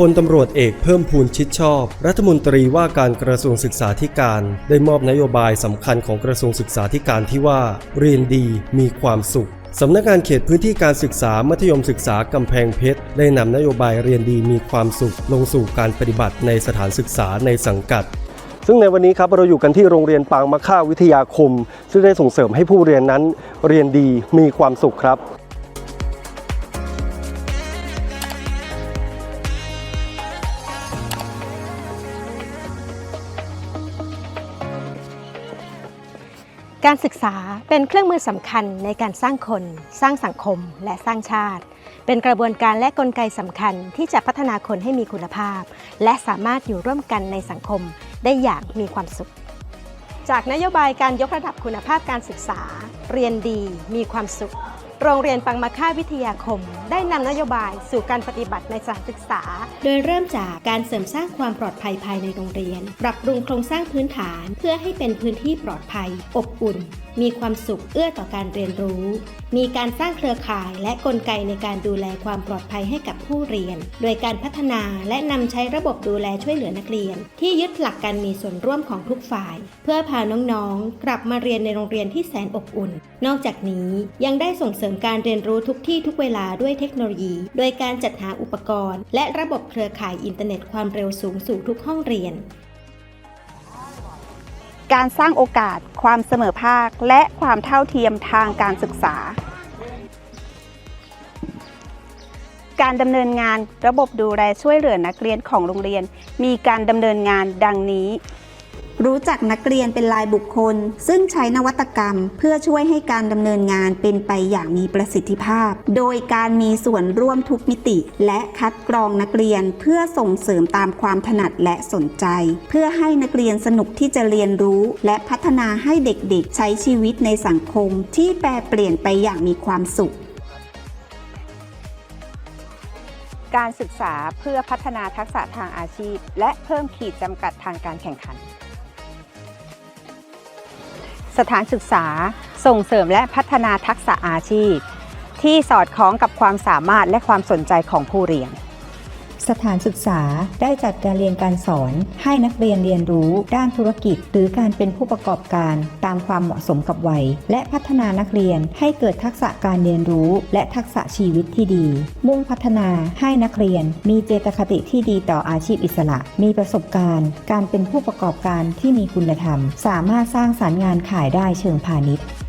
พลตำรวจเอกเพิ่มพูนชิดชอบ รัฐมนตรีว่าการกระทรวงศึกษาธิการ ได้มอบนโยบายสำคัญของกระทรวงศึกษาธิการที่ว่า เรียนดีมีความสุขสำนักงานเขตพื้นที่การศึกษามัธยมศึกษากำแพงเพชร ได้นำนโยบายเรียนดีมีความสุข ลงสู่การปฏิบัติในสถานศึกษาในสังกัด ซึ่งในวันนี้ครับเราอยู่กันที่โรงเรียนปางมะค่าวิทยาคม ซึ่งได้ส่งเสริมให้ผู้เรียนนั้น เรียนดีมีความสุขครับ การศึกษาเป็นเครื่องมือสำคัญในการสร้างคน สร้างสังคม และสร้างชาติ เป็นกระบวนการและกลไกสำคัญที่จะพัฒนาคนให้มีคุณภาพ และสามารถอยู่ร่วมกันในสังคมได้อย่างมีความสุข จากนโยบายการยกระดับคุณภาพการศึกษา เรียนดีมีความสุข โรงเรียนปังมาค่าวิทยาคม ได้นำนโยบายสู่การปฏิบัติในสถานศึกษา โดยเริ่มจากการเสริมสร้างความปลอดภัยภายในโรงเรียน ปรับปรุงโครงสร้างพื้นฐาน เพื่อให้เป็นพื้นที่ปลอดภัย อบอุ่น มีความสุขเอื้อต่อการเรียนรู้ มีการสร้างเครือข่ายและกลไกในการดูแลความปลอดภัยให้กับผู้เรียน โดยการพัฒนาและนำใช้ระบบดูแลช่วยเหลือนักเรียน ที่ยึดหลักการมีส่วนร่วมของทุกฝ่าย เพื่อพาน้องๆ กลับมาเรียนในโรงเรียนที่แสนอบอุ่น นอกจากนี้ยังได้ส่งเสริมการเรียนรู้ทุกที่ทุกเวลาด้วยเทคโนโลยี โดยการจัดหาอุปกรณ์ และระบบเครือข่ายอินเทอร์เน็ตความเร็วสูงสู่ทุกห้องเรียน การสร้างโอกาส ความเสมอภาค และความเท่าเทียมทางการศึกษา การดำเนินงานระบบดูแลช่วยเหลือนักเรียนของโรงเรียน มีการดำเนินงานดังนี้ รู้จักนักเรียนเป็นรายบุคคล ซึ่งใช้นวัตกรรม เพื่อช่วยให้การดำเนินงานเป็นไปอย่างมีประสิทธิภาพ โดยการมีส่วนร่วมทุกมิติ และคัดกรองนักเรียนเพื่อส่งเสริมตามความถนัดและสนใจ เพื่อให้นักเรียนสนุกที่จะเรียนรู้ และพัฒนาให้เด็กๆ ใช้ชีวิตในสังคม ที่แปรเปลี่ยนไปอย่างมีความสุขการศึกษาเพื่อพัฒนาทักษะทางอาชีพ และเพิ่มขีดจำกัดทางการแข่งขัน สถานศึกษา ส่งเสริมและพัฒนาทักษะอาชีพ ที่สอดคล้องกับความสามารถและความสนใจของผู้เรียน สถานศึกษาได้จัดการเรียนการสอน ให้นักเรียนเรียนรู้ด้านธุรกิจ หรือการเป็นผู้ประกอบการตามความเหมาะสมกับวัย และพัฒนานักเรียนให้เกิดทักษะการเรียนรู้ และทักษะชีวิตที่ดี มุ่งพัฒนาให้นักเรียน มีเจตคติที่ดีต่ออาชีพอิสระ มีประสบการณ์ การเป็นผู้ประกอบการที่มีคุณธรรม สามารถสร้างสารรค์งานขายได้เชิงพาณิชย์